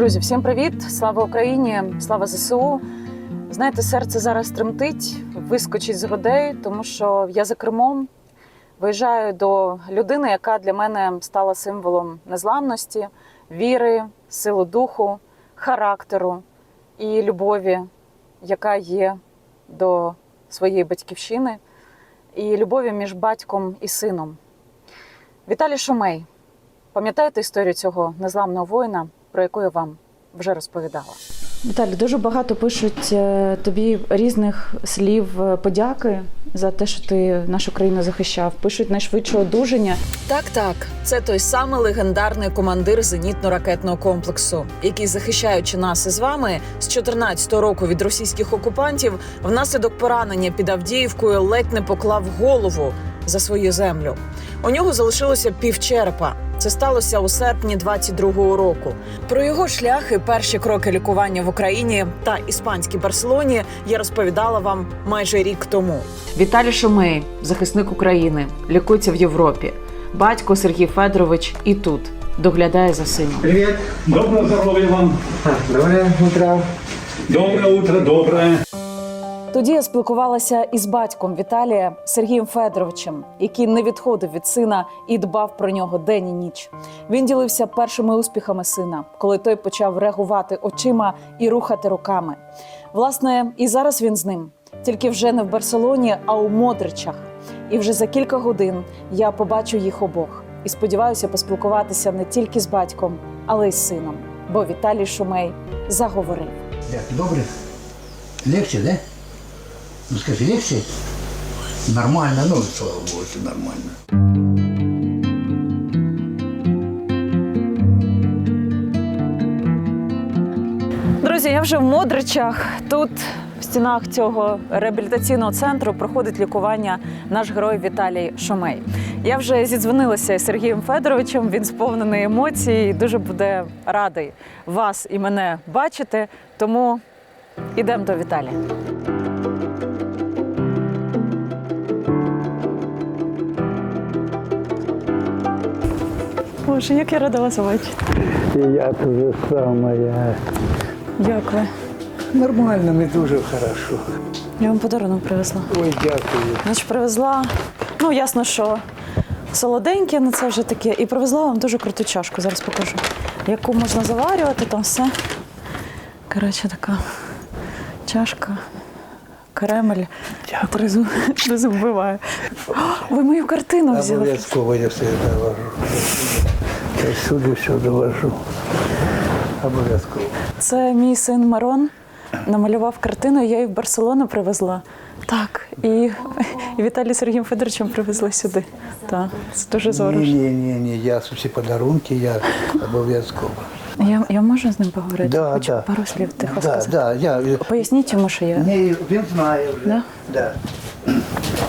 Друзі, всім привіт! Слава Україні! Слава ЗСУ! Знаєте, серце зараз тремтить, вискочить з грудей, тому що я за кермом виїжджаю до людини, яка для мене стала символом незламності, віри, сили духу, характеру і любові, яка є до своєї батьківщини, і любові між батьком і сином. Віталій Шумей. Пам'ятаєте історію цього незламного воїна, про яку я вам вже розповідала? Віталій, дуже багато пишуть е, тобі різних слів е, подяки за те, що ти нашу країну захищав. Пишуть найшвидше одужання. Так, так, це той самий легендарний командир зенітно-ракетного комплексу, який, захищаючи нас із вами з 14-го року від російських окупантів, внаслідок поранення під Авдіївкою ледь не поклав голову за свою землю. У нього залишилося півчерпа. Це сталося у серпні 22-го року. Про його шлях і перші кроки лікування в Україні та іспанській Барселоні я розповідала вам майже рік тому. Віталій Шумей, захисник України, лікується в Європі. Батько Сергій Федорович і тут доглядає за сином. Привет, доброго здоровья вам. Доброе утро. Доброе утро, доброе. Тоді я спілкувалася із батьком Віталія Сергієм Федоровичем, який не відходив від сина і дбав про нього день і ніч. Він ділився першими успіхами сина, коли той почав реагувати очима і рухати руками. Власне, і зараз він з ним, тільки вже не в Барселоні, а у Модричах. І вже за кілька годин я побачу їх обох і сподіваюся поспілкуватися не тільки з батьком, але й з сином. Бо Віталій Шумей заговорив. Як, добре? Легче, да? Ну скажи, легче? Нормально, ну, слава Богу, все нормально. Друзі, я вже в Модричах. Тут в стінах цього реабілітаційного центру проходить лікування наш герой Віталій Шумей. Я вже зідзвонилася з Сергієм Федоровичем. Він сповнений емоцій і дуже буде радий вас і мене бачити. Тому ідемо до Віталія. Боже, як я рада вас бачити. І я те же саме. Як ви? Нормально, не дуже хорошо. Я вам подарунок привезла. Ой, дякую. Значить, привезла. Ну, ясно, що солоденьке, ну це вже таке. І привезла вам дуже круту чашку. Зараз покажу. Яку можна заварювати, там все. Коротше, така чашка. Кремель. Тризу, тризу вбиваю. О, ви мою картину взяли. Обов'язково я все довожу. Я всюди все довожу. Обов'язково. Це мій син Марон намалював картину, я її в Барселону привезла. Так, і, і Віталій Сергієм Федоровичем привезли сюди. Так, це дуже Ні, зорож. ні, ні, ні, я всі подарунки, я обов'язково. Я, я можу з ним поговорити? Да, Хочу да. пару слів тихо Да, сказати. да, я, Поясніть йому, що я. Ні, він знає вже. Да? Да.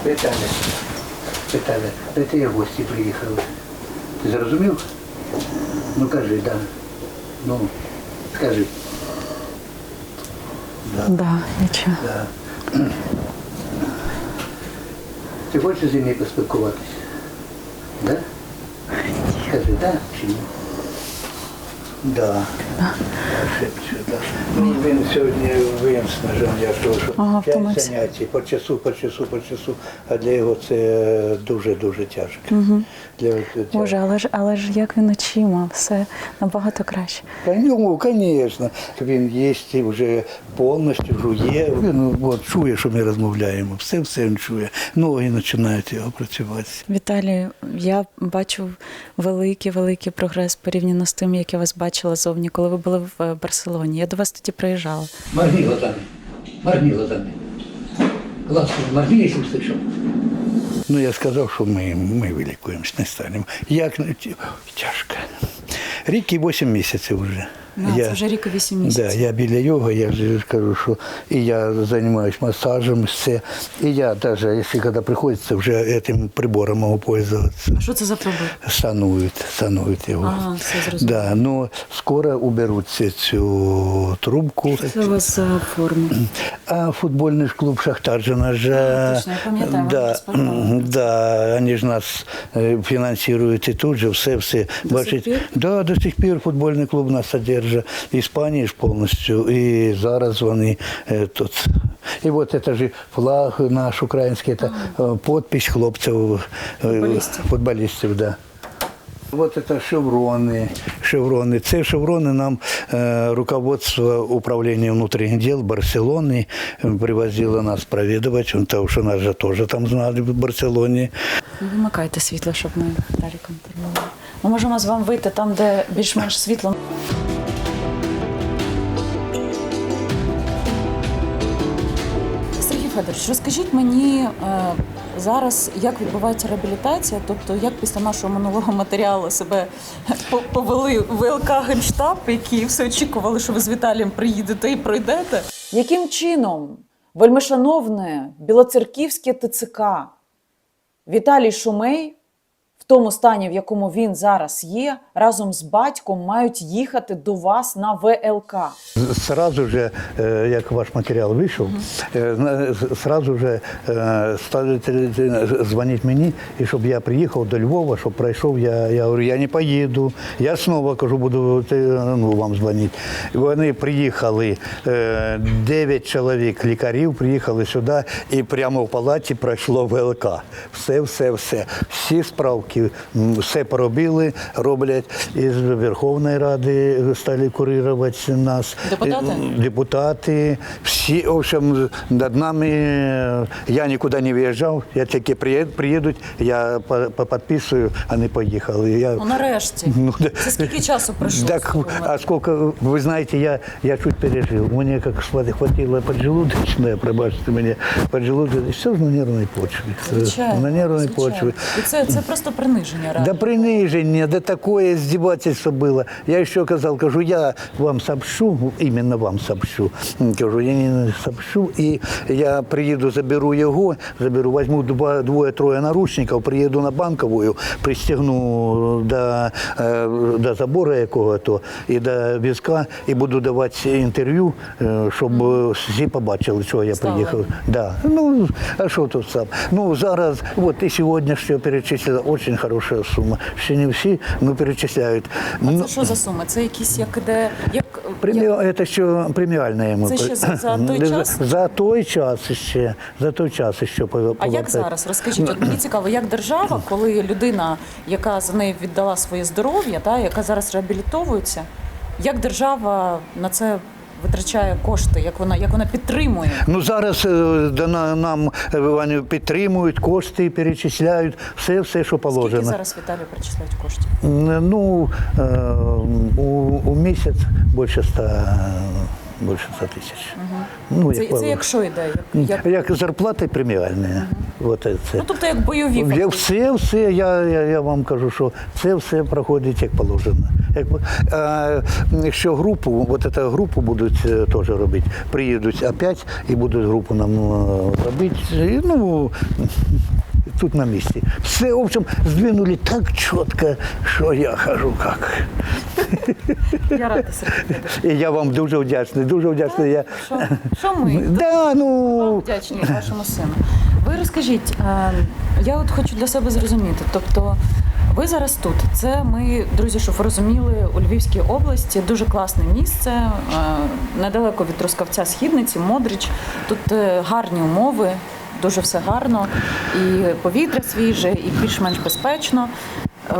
Віталя, Віталя, де ти в гості приїхали? Ти зрозумів? Ну кажи, да. Ну, скажи. Да, нічого. Да. Ти хочеш зі мною поспілкуватися? Да? Скажи, да чи ні? Да. Ну, він сьогодні виснажений, я що Ага, п'ять занять, по часу, по часу, по часу, а для його це дуже-дуже тяжко. Угу. Для, Боже, але ж але ж як він очима, все набагато краще. Ну, звісно. Він їсть вже повністю жує. Він от, чує, що ми розмовляємо. Все все він чує. Ноги починають його працювати. Віталій, я бачу великий великий прогрес порівняно з тим, як я вас бачила зовні, коли ви були в Барселоні. Я до вас тоді приїжджала. Моргни глазами. Моргни глазами. Глазки моргни, якщо слышав. Ну, я сказав, що ми, ми вилікуємось, не станемо. Як тяжко. Рік і 8 місяців вже. Да, це вже рік і вісім Да, місяців. я біля його, я ж кажу, що і я займаюся масажем, все. І я навіть, якщо коли приходиться, вже цим прибором можу пользуватися. Що це за прибор? Санують, санують його. Ага, все зрозуміло. Да, ну, скоро уберуть цю- цю трубку. Це у вас за форма. А футбольный ж клуб Шахтар же нас же... А, точно, я пам'ятаю, да, вони спортували. м, да, они ж нас е, фінансують і тут же все, все. До сих пір? Да, до сих пір футбольний клуб нас содержить. Сержа, Іспанії ж повністю, і зараз вони е, тут. І от це ж флаг наш український, це е, подпись хлопців, е, Футболістів. футболістів, да. Вот это шевроны, шевроны. Це шевроны нам э, руководство управления внутренних дел Барселоны э, привозило нас проведывать, потому что нас же тоже там знали в Барселоне. Не вимикайте світло, щоб ми далі контролювали. Ми можемо з вами вийти там, де більш-менш світло. Розкажіть мені е, зараз, як відбувається реабілітація, тобто як після нашого минулого матеріалу себе повели ВЛК Генштаб, які все очікували, що ви з Віталієм приїдете і пройдете. Яким чином, вельмишановне білоцерківське ТЦК Віталій Шумей тому стані, в якому він зараз є, разом з батьком мають їхати до вас на ВЛК. Сразу же, э, як ваш матеріал вийшов, е, сразу же е, дзвонити мені, і щоб я приїхав до Львова, щоб пройшов, я, я говорю, я не поїду. Я знову кажу, буду ну, вам дзвонити. Вони приїхали, е, 9 чоловік лікарів приїхали сюди, і прямо в палаті пройшло ВЛК. Все, все, все. Всі справки, все поробили, роблять із Верховної Ради стали курувати нас. Депутати? Е, Депутати, всі, в общем, над нами, е, я нікуди не виїжджав, я тільки приїдуть, я підписую, а не поїхали. Я, Ну нарешті. Ну, да. Це скільки часу пройшло? Так, а моменту? сколько, вы знаете, я, я чуть. Мне как схват- хватило поджелудочное, пробачьте мне, поджелудочное, все на нервной почве. Звичайно, на нервной звичайно. почве. І це, це просто приниження. Да реально. принижение, да такое издевательство было. Я еще сказал, кажу, я вам сообщу, именно вам сообщу. Кажу, я не сообщу, и я приеду, заберу его, заберу, возьму два, двое-трое наручников, приеду на банковую, пристегну до, э, до забора якого-то і до візка, і буду давати інтерв'ю, щоб всі побачили, що я Ставлення. приїхав. Да. Ну, а що тут сам? Ну, зараз, от і сьогодні що перечислила, дуже хороша сума. Ще не всі, ну, перечисляють. А це що за суми? Це якісь як де як, Премі... Це ще преміальне йому. Це ще за- за той час? За той час ще. За той час ще а як зараз? Розкажіть, от мені цікаво, як держава, коли людина, яка за нею віддала своє здоров'я, та яка зараз реабілітовується, як держава на це витрачає кошти, як вона як вона підтримує? Ну зараз е, на- нам е, вони підтримують, кошти перечисляють, все, все, що положено. Скільки зараз Віталію перечисляють коштів? Ну, э, у, у місяць больше ста, больше ста тисяч. Ну, Це, це якщо йде, як, як... Як зарплати преміальні. Вот це. ну тобто як бойові Я все, все, я, я, я вам кажу, що це все проходить як положено. Як, а, якщо групу, от цю групу будуть е, теж робити, приїдуть опять і будуть групу нам е, робити. І, ну, тут на місці. Все, в общем, здвинули так чітко, що я кажу, як. Я рада І я вам дуже вдячний, дуже вдячний. Я... Що, що ми? Да, ну, вдячні вашому сину. Ви розкажіть, е, я от хочу для себе зрозуміти. Тобто, ви зараз тут. Це ми, друзі, щоб ви розуміли, у Львівській області дуже класне місце, е, недалеко від Трускавця Східниці, Модрич. Тут е, гарні умови, дуже все гарно, і повітря свіже, і більш-менш безпечно. Е,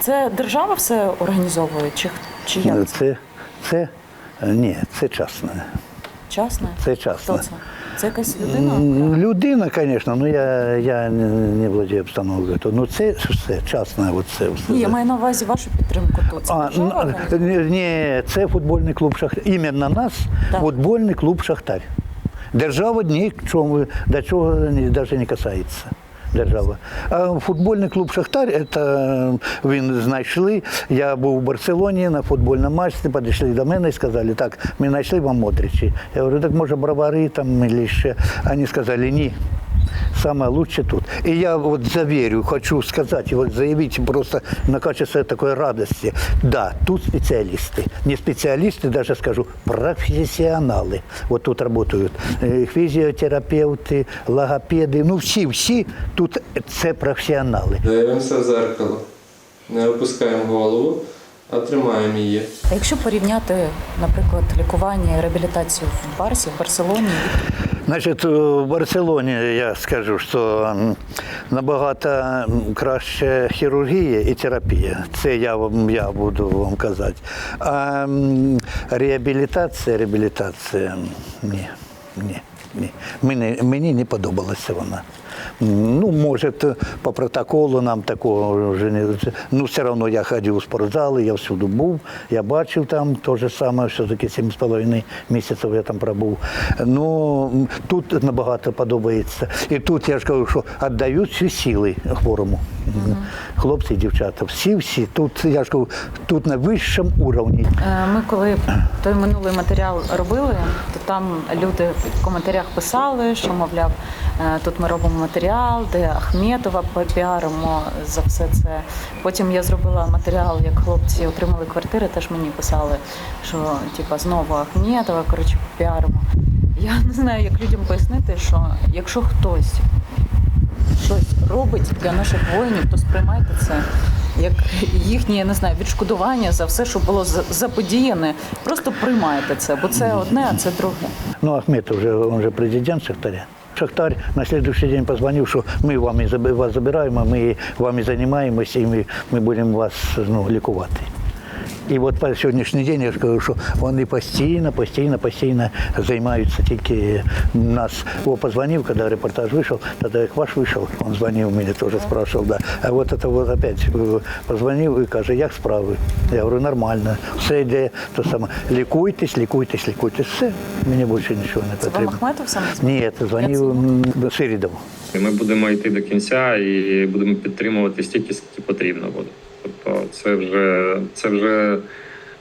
Це держава все організовує, чи, чи як? це? це, це, ні, це частне. Частне? Це частне. Хто це? Це якась людина? Людина, звісно, ну я, я не, не владію обстановкою. то, Ну це все частне, от це все. Ні, я маю на увазі вашу підтримку тут. Це А, держава ну, ні, це футбольний клуб Шахтар. Іменно нас Так. футбольний клуб Шахтар. Держава ні чому, до чого навіть не касається. Держава. А футбольний клуб Шахтар, это він знайшли. Я був у Барселоні на футбольному матчі, підійшли до мене і сказали, так, ми знайшли вам Модричі. Я говорю, так може бровари там або ще. Вони сказали, ні Самое лучшее тут. И я вот заверю, хочу сказать, и вот заявить просто на качестве такой радости. Да, тут специалисты. Не специалисты, даже скажу, профессионалы. Вот тут работают э, физиотерапевты, логопеды, ну всі, всі тут це професіонали. Дивимося в зеркало, не опускаємо голову, А тримаємо її. А якщо порівняти, наприклад, лікування і реабілітацію в Барсі, в Барселоні, Значить, в Барселоні я скажу, що набагато краще хірургія і терапія. Це я вам я буду вам казати. А реабілітація, реабілітація ні, ні. Ні, мені, мені не подобалася вона. Ну, може, по протоколу нам такого вже не. Ну, все одно я ходив у спортзали, я всюди був, я бачив там те ж саме, все-таки 7,5 місяців я там пробув. Ну, тут набагато подобається. І тут я ж кажу, що віддають всі сили хворому. Хлопці і дівчата, всі-всі. Тут, я ж кажу, тут на вищому уровні. Е, Ми коли той минулий матеріал робили, то там люди в коментарях писали, що мовляв, е, тут ми робимо матеріал, де Ахметова піаримо за все це. Потім я зробила матеріал, як хлопці отримали квартири, теж мені писали, що типа знову Ахметова, коротше, піаримо. Я не знаю, як людям пояснити, що якщо хтось щось робить для наших воїнів, то сприймайте це як їхнє, я не знаю, відшкодування за все, що було за- заподіяне. Просто приймайте це, бо це одне, а це друге. Ну, Ахмед уже, он же президент Шахтаря. Шахтарь на следующий день позвонил, что мы вами, заби- вас забираем, а мы вами занимаемся, и мы, мы будем вас ну, лікувати. І от по сьогоднішній день я ж кажу, що вони постійно, постійно, постійно займаються тільки нас. О, позвонив, коли репортаж вийшов, тоді як ваш вийшов, він дзвонив мені, теж спрашивав, да. А от це от опять е, позвонив і каже, як справи? Я говорю, нормально, все йде, то саме. Лікуйтесь, лікуйтесь, лікуйтесь, все, мені більше нічого не вам потрібно. Ахметов саме? Ні, це дзвонив м, Сирідов. Ми будемо йти до кінця і будемо підтримувати стільки, скільки потрібно буде. Тобто, це вже це вже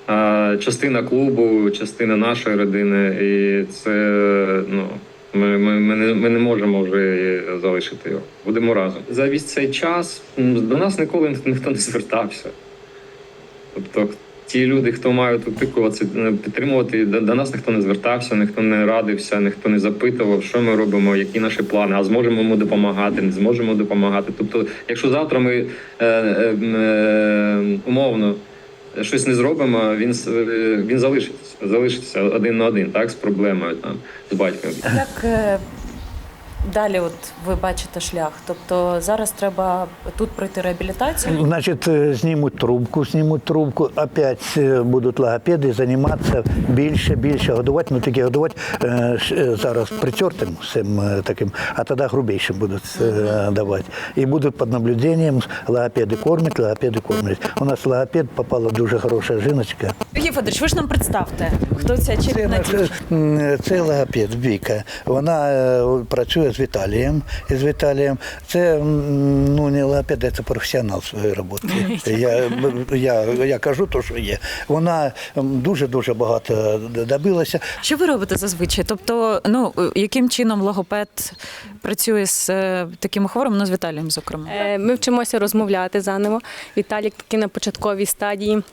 а, частина клубу, частина нашої родини, і це ну. Ми, ми, ми, не, ми не можемо вже залишити його. Будемо разом. За весь цей час до нас ніколи ніхто не звертався. Тобто, ті люди, хто мають опікуватися, е, підтримувати, до, нас ніхто не звертався, ніхто не радився, ніхто не запитував, що ми робимо, які наші плани, а зможемо ми допомагати, не зможемо допомагати. Тобто, якщо завтра ми е, е, е, умовно щось не зробимо, він, е, він залишиться, залишиться один на один, так, з проблемою там, з батьком. Як далі, от ви бачите шлях? Тобто зараз треба тут пройти реабілітацію. Значит, э, снимут трубку, снимут трубку, опять э, будуть логопеди займатися більше, більше годувати, ну тільки годувати е, е, зараз притертим е, таким, а тоді грубейшим будуть е, давати. І будуть під наблюденням, логопеди кормять, логопеди кормлять. У нас логопед попала дуже хороша жіночка. Сергій Федорович, ви ж нам представте, хто ця Це, дівчина? м, це логопед Віка. Вона е, працює з Віталієм. І з Віталієм. Це ну, не логопед, це професіонал своєї роботи. Я, я, я кажу те, що є. Вона дуже-дуже багато добилася. Що ви робите зазвичай? Тобто, ну яким чином логопед працює з е, такими хворими, ну з Віталієм, зокрема? Е, Ми вчимося розмовляти заново. Віталік таки на початковій стадії.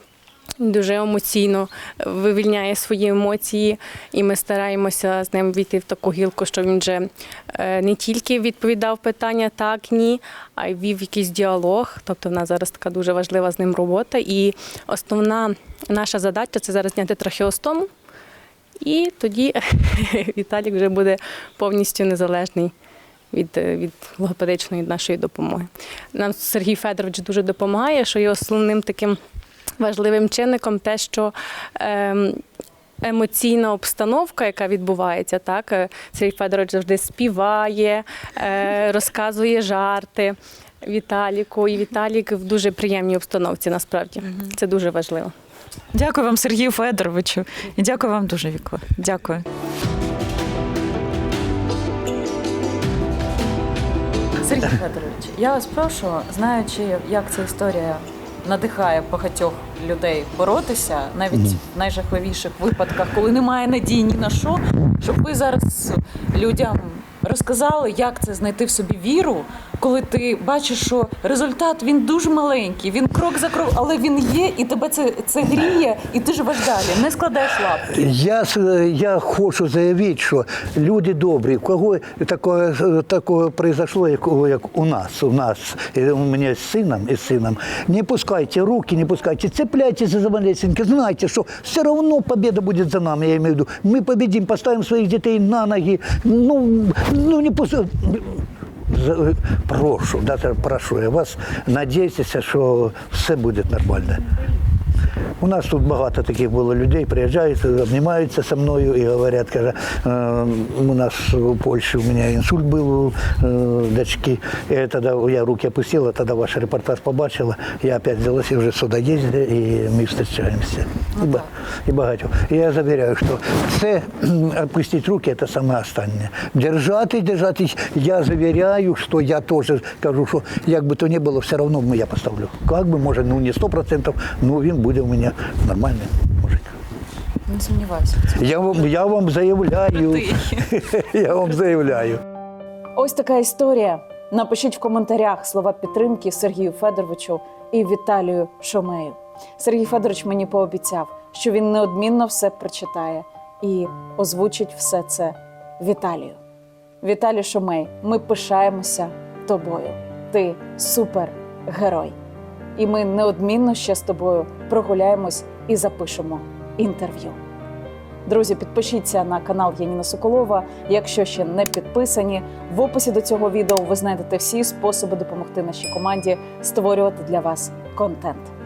Дуже емоційно вивільняє свої емоції, і ми стараємося з ним війти в таку гілку, що він вже е, не тільки відповідав питання так, ні, а й вів якийсь діалог. Тобто, в нас зараз така дуже важлива з ним робота. І основна наша задача це зараз зняти трахеостому, і тоді Віталік вже буде повністю незалежний від, е, від логопедичної нашої допомоги. Нам Сергій Федорович дуже допомагає, що є основним таким важливим чинником те, що ем, емоційна обстановка, яка відбувається, так е, Сергій Федорович завжди співає, е, розказує жарти. Віталіку, і Віталік в дуже приємній обстановці. Насправді це дуже важливо. Дякую вам, Сергію Федоровичу, і дякую вам дуже, Віко. Дякую. Сергій Федорович, я вас прошу, знаючи, як ця історія надихає багатьох людей боротися, навіть в найжахливіших випадках, коли немає надії ні на що, щоб ви зараз людям розказали, як це знайти в собі віру, коли ти бачиш, що результат він дуже маленький, він крок за крок, але він є, і тебе це, це гріє, і ти живеш далі, не складаєш лапи. Я, я хочу заявити, що люди добрі, в кого таке, таке произошло, як, як у нас, у нас, у мене з сином і сином, не пускайте руки, не пускайте, цепляйтесь за малесенько, знайте, що все одно победа буде за нами, я имею в виду. Ми победим, поставимо своїх дітей на ноги, ну, ну не пусть... Прошу, даже прошу я вас, надійтеся, що все буде нормально. У нас тут багато таких було людей, приїжджають, обнімаються зі мною і говорять, каже, «Е, у нас в Польщі у мене інсульт був у е, дочки. І тоді я руки опустила, тоді ваш репортаж побачила, я опять взялася вже сюди їздила, і ми зустрічаємося. І, ба- і багато. Я завіряю, що це кхм, опустити руки це саме останнє. Держати, держати. Я завіряю, що я теж кажу, що як би то не було, все одно я поставлю. Як би, може, ну не 100%, ну він буде у мене нормальний мужик. Не сумніваюся. Я вам, я вам заявляю. Я вам заявляю. Ось така історія. Напишіть в коментарях слова підтримки Сергію Федоровичу і Віталію Шомею. Сергій Федорович мені пообіцяв, що він неодмінно все прочитає і озвучить все це Віталію. Віталій Шомей, ми пишаємося тобою. Ти супергерой. І ми неодмінно ще з тобою прогуляємось і запишемо інтерв'ю. Друзі, підпишіться на канал Яніна Соколова. Якщо ще не підписані, в описі до цього відео ви знайдете всі способи допомогти нашій команді створювати для вас контент.